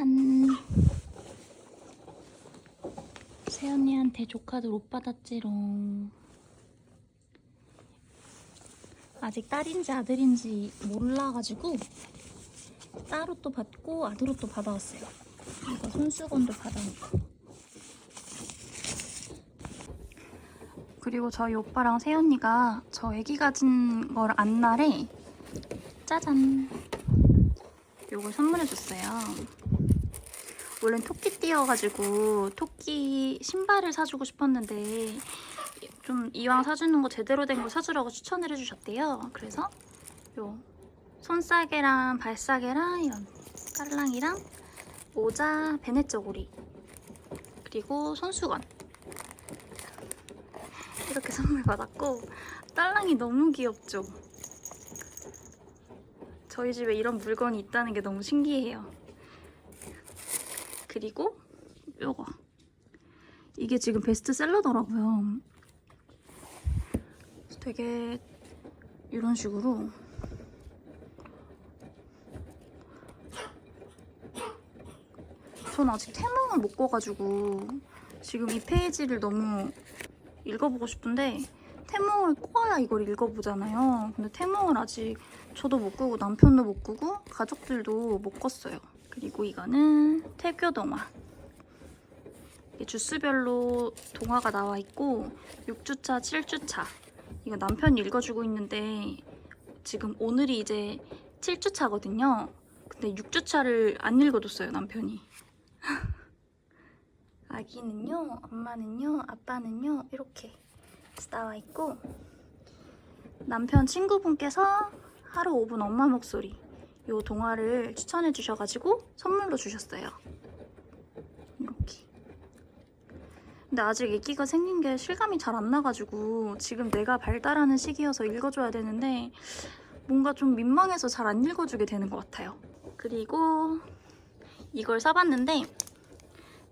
짠. 세연이한테 조카들 옷 받았지롱. 아직 딸인지 아들인지 몰라가지고 딸 옷도 받고 아들 옷도 받아왔어요. 이거 손수건도 받아놓고. 그리고 저희 오빠랑 세연이가 저 애기 가진 걸 안 날에 짜잔 요걸 선물해줬어요. 원래는 토끼띠여가지고 토끼 신발을 사주고 싶었는데 좀 이왕 사주는 거 제대로 된거 사주라고 추천을 해주셨대요. 그래서 요 손싸개랑 발싸개랑 이런 깔랑이랑 모자, 베네 저고리 그리고 손수건 이렇게 선물 받았고 딸랑이 너무 귀엽죠? 저희 집에 이런 물건이 있다는 게 너무 신기해요. 그리고 요거 이게 지금 베스트셀러더라고요. 되게 이런 식으로 전 아직 태몽을 못 꺼가지고 지금 이 페이지를 너무 읽어보고 싶은데 태몽을 꺼야 이걸 읽어보잖아요. 근데 태몽을 아직 저도 못 끄고 남편도 못 끄고 가족들도 못 껐어요. 그리고 이거는 태교 동화. 주스별로 동화가 나와 있고 6주차, 7주차. 이거 남편이 읽어주고 있는데 지금 오늘이 이제 7주차거든요. 근데 6주차를 안 읽어줬어요, 남편이. 아기는요, 엄마는요, 아빠는요, 이렇게 나와 있고 남편 친구분께서 하루 5분 엄마 목소리 이 동화를 추천해 주셔가지고 선물로 주셨어요. 이렇게. 근데 아직 아기가 생긴 게 실감이 잘 안 나가지고 지금 내가 발달하는 시기여서 읽어줘야 되는데 뭔가 좀 민망해서 잘 안 읽어주게 되는 것 같아요. 그리고 이걸 사봤는데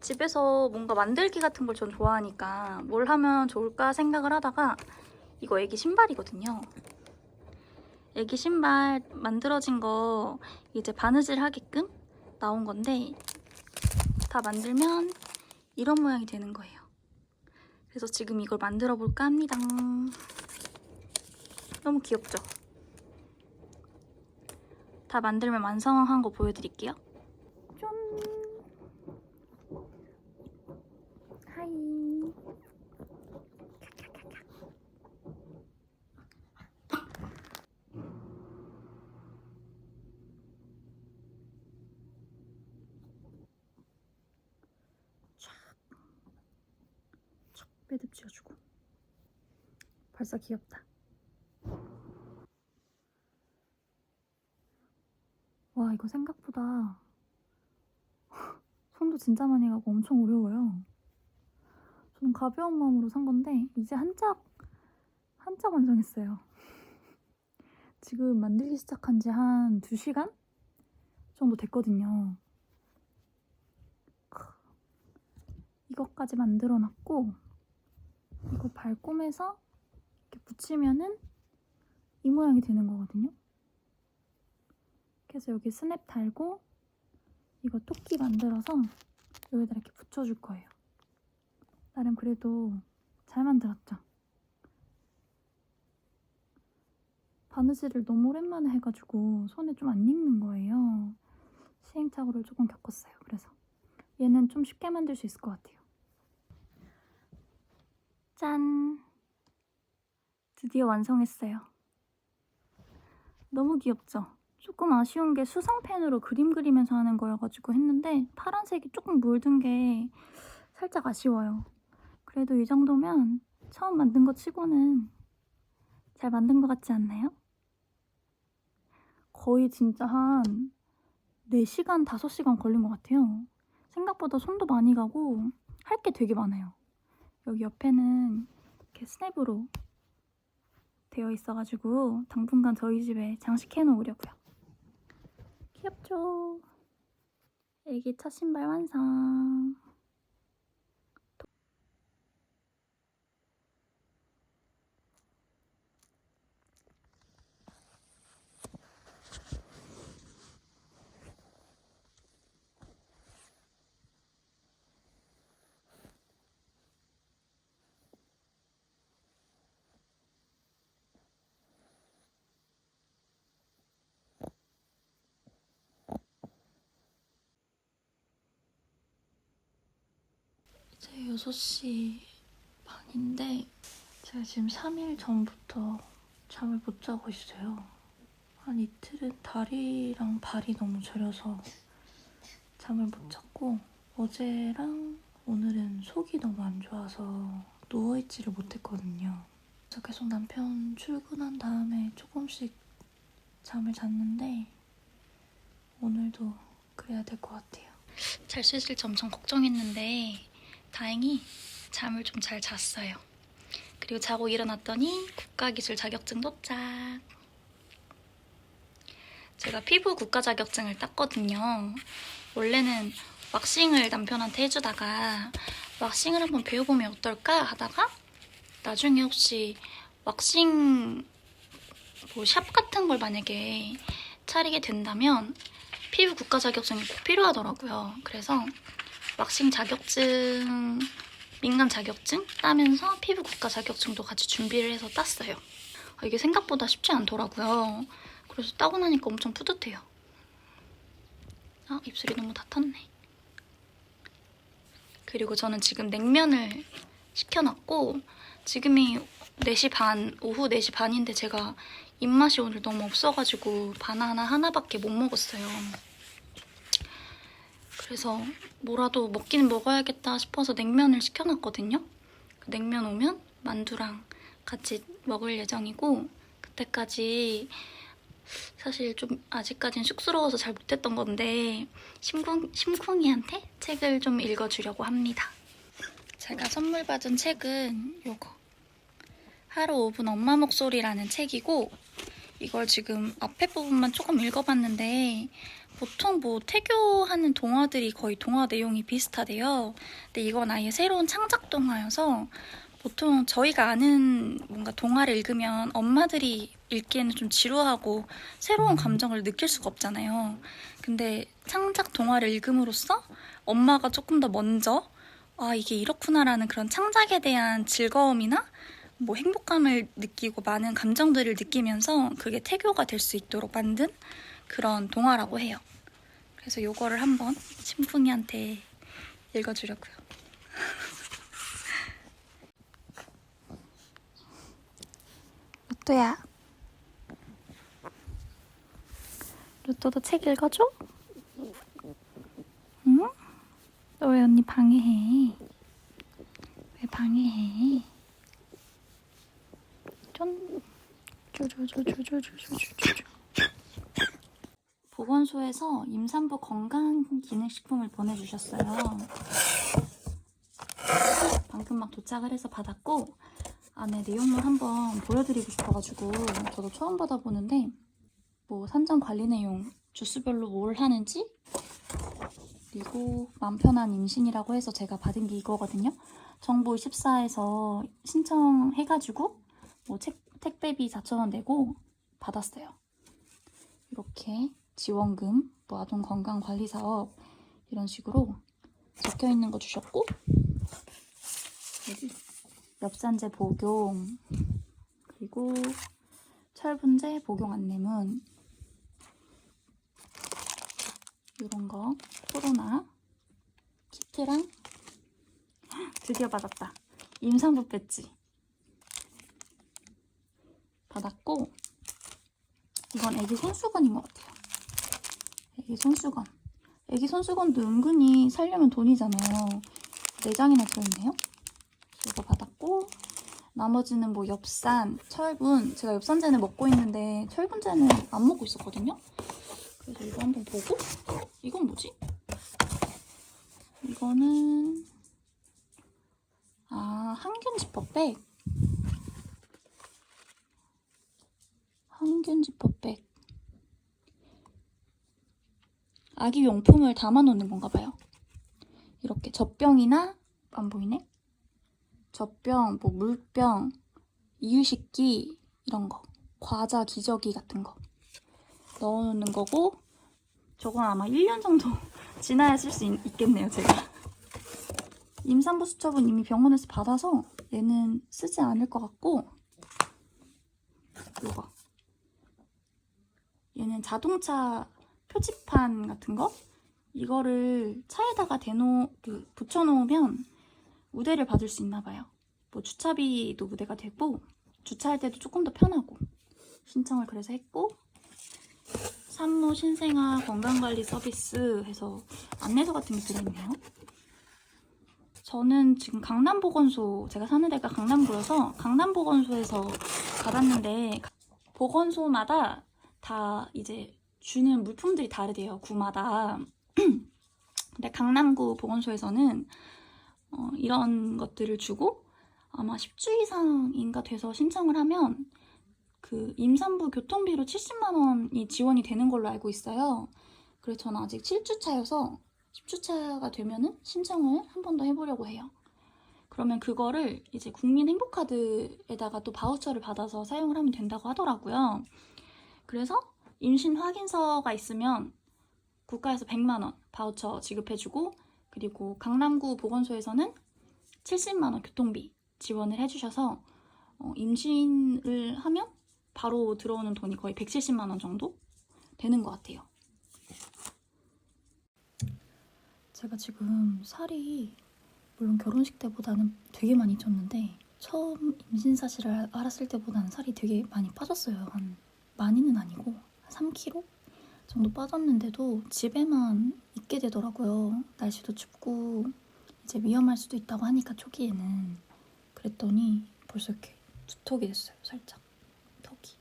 집에서 뭔가 만들기 같은 걸 전 좋아하니까 뭘 하면 좋을까 생각을 하다가 이거 애기 신발이거든요. 애기 신발 만들어진 거 이제 바느질 하게끔 나온 건데 다 만들면 이런 모양이 되는 거예요. 그래서 지금 이걸 만들어 볼까 합니다. 너무 귀엽죠? 다 만들면 완성한 거 보여드릴게요. 짠! 하이. 촥 매듭 지어주고. 벌써 귀엽다. 와 이거 생각보다 손도 진짜 많이 가고 엄청 어려워요. 저는 가벼운 마음으로 산 건데 이제 한짝 한짝 완성했어요. 지금 만들기 시작한 지 한 2시간 정도 됐거든요. 이것까지 만들어 놨고 이거 발꿈에서 이렇게 붙이면은 이 모양이 되는 거거든요. 그래서 여기 스냅 달고 이거 토끼 만들어서 여기다 이렇게 붙여줄 거예요. 나름 그래도 잘 만들었죠. 바느질을 너무 오랜만에 해가지고 손에 좀 안 익는 거예요. 시행착오를 조금 겪었어요. 그래서 얘는 좀 쉽게 만들 수 있을 것 같아요. 짠! 드디어 완성했어요. 너무 귀엽죠? 조금 아쉬운 게 수성펜으로 그림 그리면서 하는 거여가지고 했는데 파란색이 조금 물든 게 살짝 아쉬워요. 그래도 이 정도면 처음 만든 거 치고는 잘 만든 것 같지 않나요? 거의 진짜 한 4시간, 5시간 걸린 것 같아요. 생각보다 손도 많이 가고 할 게 되게 많아요. 여기 옆에는 이렇게 스냅으로 되어 있어가지고 당분간 저희 집에 장식해 놓으려고요. 귀엽죠? 애기 첫 신발 완성. 이제 6시 반인데 제가 지금 3일 전부터 잠을 못 자고 있어요. 한 이틀은 다리랑 발이 너무 저려서 잠을 못 잤고 어제랑 오늘은 속이 너무 안 좋아서 누워있지를 못했거든요. 그래서 계속 남편 출근한 다음에 조금씩 잠을 잤는데 오늘도 그래야 될 것 같아요. 잘 수 있을지 엄청 걱정했는데 다행히 잠을 좀 잘 잤어요. 그리고 자고 일어났더니 국가기술 자격증도 짝. 제가 피부 국가 자격증을 땄거든요. 원래는 왁싱을 남편한테 해주다가 왁싱을 한번 배워보면 어떨까 하다가 나중에 혹시 왁싱 뭐 샵 같은 걸 만약에 차리게 된다면 피부 국가 자격증이 꼭 필요하더라고요. 그래서 왁싱 자격증, 민간 자격증 따면서 피부 국가 자격증도 같이 준비를 해서 땄어요. 아, 이게 생각보다 쉽지 않더라고요. 그래서 따고 나니까 엄청 뿌듯해요. 아, 입술이 너무 다 탔네. 그리고 저는 지금 냉면을 시켜놨고 지금이 4시 반, 오후 4시 반인데 제가 입맛이 오늘 너무 없어가지고 바나나 하나밖에 못 먹었어요. 그래서 뭐라도 먹긴 먹어야겠다 싶어서 냉면을 시켜놨거든요. 그 냉면 오면 만두랑 같이 먹을 예정이고 그때까지 사실 좀 아직까진 쑥스러워서 잘 못했던 건데 심쿵, 심쿵이한테 책을 좀 읽어주려고 합니다. 제가 선물 받은 책은 요거 하루 5분 엄마 목소리라는 책이고 이걸 지금 앞에 부분만 조금 읽어봤는데 보통 뭐 태교하는 동화들이 거의 동화 내용이 비슷하대요. 근데 이건 아예 새로운 창작 동화여서 보통 저희가 아는 뭔가 동화를 읽으면 엄마들이 읽기에는 좀 지루하고 새로운 감정을 느낄 수가 없잖아요. 근데 창작 동화를 읽음으로써 엄마가 조금 더 먼저 아, 이게 이렇구나라는 그런 창작에 대한 즐거움이나 뭐 행복감을 느끼고 많은 감정들을 느끼면서 그게 태교가 될 수 있도록 만든 그런 동화라고 해요. 그래서 요거를 한번 심풍이한테 읽어주려고요. 로또야. 로또도 책 읽어줘? 응? 너 왜 언니 방해해? 왜 방해해? 쫀. 쪼쪼쪼쪼쪼쪼쪼. 보건소에서 임산부 건강기능식품을 보내주셨어요. 방금 막 도착을 해서 받았고 안에 내용물 한번 보여드리고 싶어가지고 저도 처음 받아보는데 뭐 산정 관리 내용, 주스별로 뭘 하는지 그리고 맘 편한 임신이라고 해서 제가 받은 게 이거거든요. 정보24에서 신청해가지고 뭐 책, 택배비 4,000원 내고 받았어요. 이렇게 지원금, 뭐 아동 건강 관리 사업 이런 식으로 적혀 있는 거 주셨고 여기 엽산제 복용 그리고 철분제 복용 안내문 이런 거 코로나 키트랑 헉, 드디어 받았다. 임산부 배지 받았고 이건 애기 손수건인 것 같아요 애기 손수건. 애기 손수건도 은근히 살려면 돈이잖아요. 4장이나 들어있네요 이거 받았고 나머지는 뭐 엽산, 철분. 제가 엽산제는 먹고 있는데 철분제는 안 먹고 있었거든요. 그래서 이거 한번 보고. 이건 뭐지? 이거는 아 항균 지퍼백. 항균 지퍼백 아기 용품을 담아놓는 건가 봐요. 이렇게 젖병이나 안 보이네? 젖병, 뭐 물병, 이유식기 이런 거, 과자 기저귀 같은 거 넣어놓는 거고 저건 아마 1년 정도 지나야 쓸 수 있겠네요 제가. 임산부 수첩은 이미 병원에서 받아서 얘는 쓰지 않을 것 같고 이거. 얘는 자동차 표지판 같은 거 이거를 차에다가 대놓 그 붙여놓으면 우대를 받을 수 있나 봐요. 뭐 주차비도 무대가 되고 주차할 때도 조금 더 편하고 신청을 그래서 했고 산모 신생아 건강관리 서비스 해서 안내서 같은 게 들어있네요. 저는 지금 강남보건소 제가 사는 데가 강남구여서 강남보건소에서 받았는데 보건소마다 다 이제 주는 물품들이 다르대요 구마다 근데 강남구 보건소에서는 어, 이런 것들을 주고 아마 10주 이상인가 돼서 신청을 하면 그 임산부 교통비로 70만 원이 지원이 되는 걸로 알고 있어요. 그래서 저는 아직 7주 차여서 10주 차가 되면은 신청을 한 번 더 해보려고 해요. 그러면 그거를 이제 국민 행복카드에다가 또 바우처를 받아서 사용을 하면 된다고 하더라고요. 그래서 임신 확인서가 있으면 국가에서 100만 원 바우처 지급해주고 그리고 강남구 보건소에서는 70만 원 교통비 지원을 해주셔서 어, 임신을 하면 바로 들어오는 돈이 거의 170만 원 정도 되는 것 같아요. 제가 지금 살이 물론 결혼식 때보다는 되게 많이 쪘는데 처음 임신 사실을 알- 알았을 때보다는 살이 되게 많이 빠졌어요. 한 많이는 아니고 3kg 정도 빠졌는데도 집에만 있게 되더라고요. 날씨도 춥고 이제 위험할 수도 있다고 하니까 초기에는 그랬더니 벌써 이렇게 두턱이 됐어요. 살짝 턱이.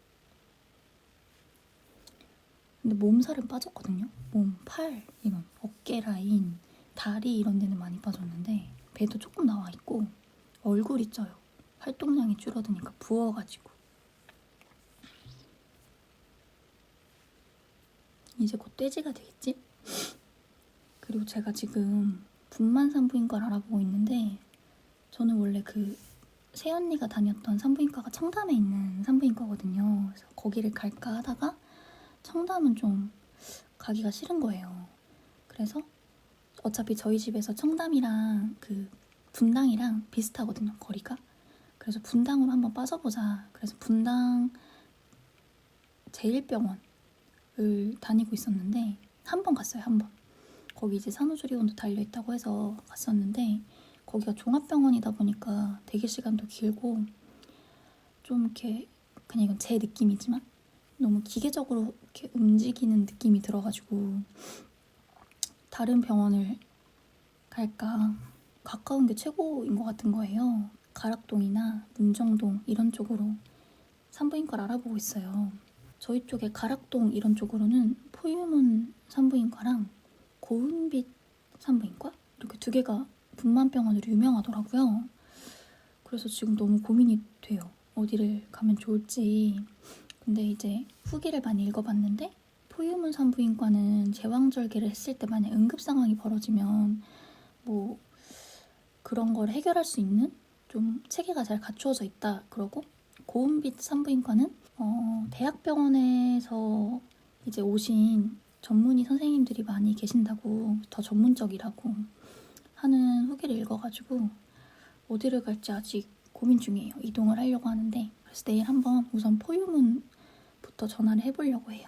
근데 몸살은 빠졌거든요. 몸, 팔, 이런 어깨 라인, 다리 이런 데는 많이 빠졌는데 배도 조금 나와 있고 얼굴이 쪄요. 활동량이 줄어드니까 부어가지고. 이제 곧 돼지가 되겠지? 그리고 제가 지금 분만 산부인과를 알아보고 있는데 저는 원래 그 새언니가 다녔던 산부인과가 청담에 있는 산부인과거든요. 그래서 거기를 갈까 하다가 청담은 좀 가기가 싫은 거예요. 그래서 어차피 저희 집에서 청담이랑 그 분당이랑 비슷하거든요, 거리가. 그래서 분당으로 한번 빠져보자. 그래서 분당 제1병원 을 다니고 있었는데 한 번 갔어요, 한 번. 거기 이제 산후조리원도 달려있다고 해서 갔었는데 거기가 종합병원이다 보니까 대기 시간도 길고 좀 이렇게 그냥 이건 제 느낌이지만 너무 기계적으로 이렇게 움직이는 느낌이 들어가지고 다른 병원을 갈까 가까운 게 최고인 것 같은 거예요. 가락동이나 문정동 이런 쪽으로 산부인과를 알아보고 있어요. 저희 쪽에 가락동 이런 쪽으로는 포유문 산부인과랑 고은빛 산부인과 이렇게 두 개가 분만병원으로 유명하더라고요. 그래서 지금 너무 고민이 돼요. 어디를 가면 좋을지. 근데 이제 후기를 많이 읽어봤는데 포유문 산부인과는 제왕절개를 했을 때 만약 응급 상황이 벌어지면 뭐 그런 걸 해결할 수 있는 좀 체계가 잘 갖추어져 있다 그러고 고은빛 산부인과는 어, 대학병원에서 이제 오신 전문의 선생님들이 많이 계신다고 더 전문적이라고 하는 후기를 읽어가지고 어디를 갈지 아직 고민 중이에요. 이동을 하려고 하는데 그래서 내일 한번 우선 포유문부터 전화를 해보려고 해요.